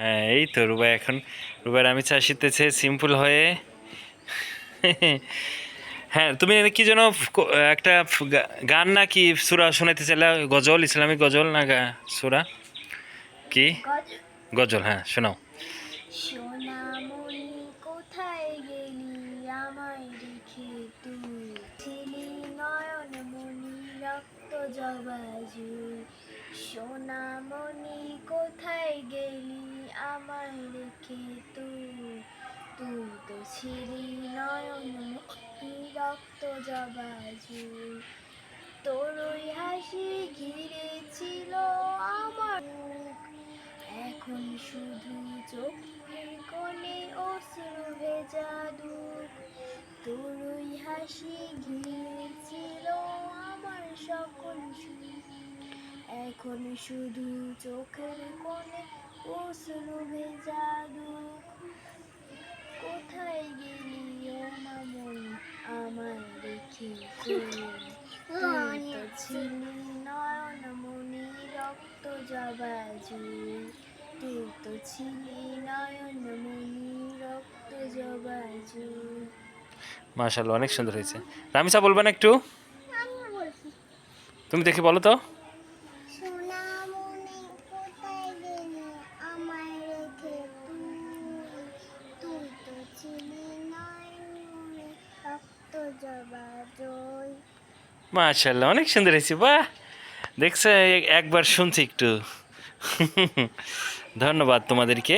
হ্যাঁ এই তো রুবাই এখন। রুবাইয়ের আমি চা শিখতেছে সিম্পল হয়ে। হ্যাঁ তুমি কি যেন একটা গান না কি সুরা শোনাতে চাইলে? গজল, ইসলামিক গজল না সুরা? কি? গজল হ্যাঁ শোনাও। কোথায় গেলি? আমায় রেখে তুই জবাজু। সোনামণি, কোথায় গেলি আমার রেখে তুই? তুই তো ছিলি নয়ন রক্ত জবাজু। তোর ওই হাসি ঘিরে ছিল আমার। এখন শুধু চোখের কোণে অশ্রু ভেজা দুঃখ তোর ওই হাসি ঘিরেছিল সকল এখন শুধু চোখের কোণে অশ্রু ভেজা দুঃখ কোথায় গেলি ও মামন তুই তো ছিলি নয়ন মনি রক্ত জবাজু। তুই তো ছিলি নয়ন মনি রক্ত জবাজু। মাশাল্লাহ অনেক সুন্দর হয়েছে। রামিসা, বলবেন একটু? তুমি দেখে বলো তো। মাশাল্লাহ অনেক সুন্দর হয়েছে বাহ। দেখছে একবার শুনছি একটু। ধন্যবাদ তোমাদেরকে।